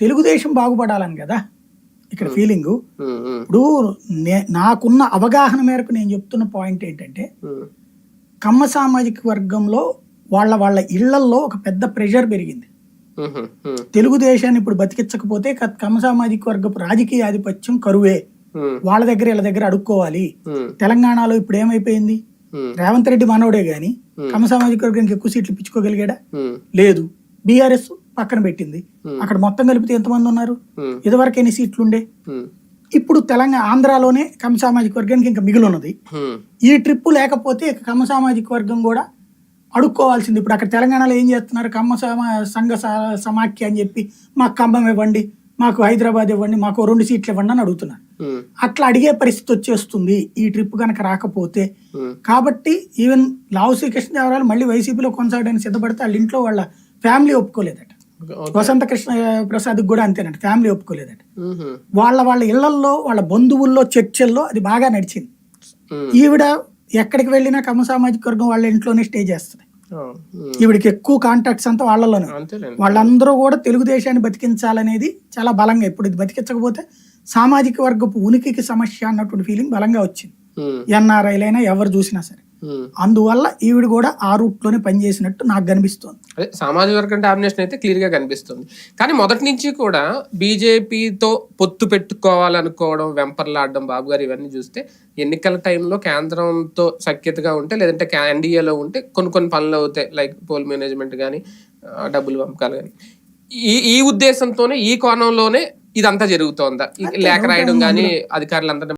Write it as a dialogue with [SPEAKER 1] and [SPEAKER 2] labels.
[SPEAKER 1] తెలుగుదేశం బాగుపడాలని కదా ఇక్కడ ఫీలింగ్ ఇప్పుడు నాకున్న అవగాహన మేరకు నేను చెప్తున్న పాయింట్ ఏంటంటే కమ్మ సామాజిక వర్గంలో వాళ్ళ వాళ్ళ ఇళ్ళల్లో ఒక పెద్ద ప్రెషర్ పెరిగింది. తెలుగుదేశాన్ని ఇప్పుడు బతికించకపోతే కమ్మ సామాజిక వర్గపు రాజకీయ ఆధిపత్యం కరువే. వాళ్ళ దగ్గర వీళ్ళ దగ్గర అడుక్కోవాలి. తెలంగాణలో ఇప్పుడు ఏమైపోయింది? రేవంత్ రెడ్డి మనోడే గాని కమ్మ సామాజిక వర్గానికి ఎక్కువ సీట్లు పిచ్చుకోగలిగాడా లేదు. బీఆర్ఎస్ పక్కన పెట్టింది. అక్కడ మొత్తం కలిపితే ఎంతమంది ఉన్నారు? ఇదివరకు ఎన్ని సీట్లు ఉండే
[SPEAKER 2] ఉమ్,
[SPEAKER 1] ఇప్పుడు తెలంగాణ ఆంధ్రాలోనే కమ్మ సామాజిక వర్గానికి ఇంకా మిగిలి ఉన్నది ఈ ట్రిప్ లేకపోతే కమ్మ సామాజిక వర్గం కూడా అడుక్కోవాల్సింది. ఇప్పుడు అక్కడ తెలంగాణలో ఏం చేస్తున్నారు? కమ్మ సమా సంఘ సమాఖ్య అని చెప్పి మాకు ఖమ్మం ఇవ్వండి మాకు హైదరాబాద్ ఇవ్వండి మాకు రెండు సీట్లు ఇవ్వండి అని అడుగుతున్నారు. అట్లా అడిగే పరిస్థితి వచ్చేస్తుంది. ఈ ట్రిప్ కనుక రాకపోతే కాబట్టి ఈవెన్ లావు శ్రీకృష్ణదేవరాయలు మళ్ళీ వైసీపీలో కొనసాగడానికి సిద్ధపడితే వాళ్ళ ఇంట్లో వాళ్ళ ఫ్యామిలీ ఒప్పుకోలేదట. వసంత కృష్ణ ప్రసాద్ కూడా అంతేనట ఫ్యామిలీ
[SPEAKER 2] ఉమ్,
[SPEAKER 1] వాళ్ళ వాళ్ళ ఇళ్ళల్లో వాళ్ళ బంధువుల్లో చర్చల్లో అది బాగా నడిచింది. ఈవిడ ఎక్కడికి వెళ్ళినా కమ్మ సామాజిక వర్గం వాళ్ళ ఇంట్లోనే స్టే చేస్తుంది. ఈవిడికి ఎక్కువ కాంటాక్ట్స్ అంతా వాళ్ళలోనే. వాళ్ళందరూ కూడా తెలుగుదేశాన్ని బతికించాలనేది చాలా బలంగా ఇప్పుడు ఇది బతికించకపోతే సామాజిక వర్గపు ఉనికికి సమస్య అన్నటువంటి ఫీలింగ్ బలంగా వచ్చింది. ఎన్ఆర్ఐలైనా ఎవరు చూసినా సరే. అందువల్ల ఈవిడ కూడా ఆ రూట్లోనే పనిచేసినట్టు నాకు కనిపిస్తోంది.
[SPEAKER 2] అదే సామాజిక వర్గం డామినేషన్ అయితే క్లియర్గా కనిపిస్తుంది. కానీ మొదటి నుంచి కూడా బీజేపీతో పొత్తు పెట్టుకోవాలనుకోవడం వెంపర్లాడడం బాబు గారు ఇవన్నీ చూస్తే ఎన్నికల టైంలో కేంద్రంతో సఖ్యతగా ఉంటే లేదంటే ఎన్డీఏలో ఉంటే కొన్ని కొన్ని పనులు అవుతాయి లైక్ పోల్ మేనేజ్మెంట్ కానీ డబ్బులు పంపకాలు కానీ ఈ ఈ ఉద్దేశంతోనే ఈ కోణంలోనే ఇదంతా జరుగుతోందా? లేఖ రాయడం కానీ అధికారులందరినీ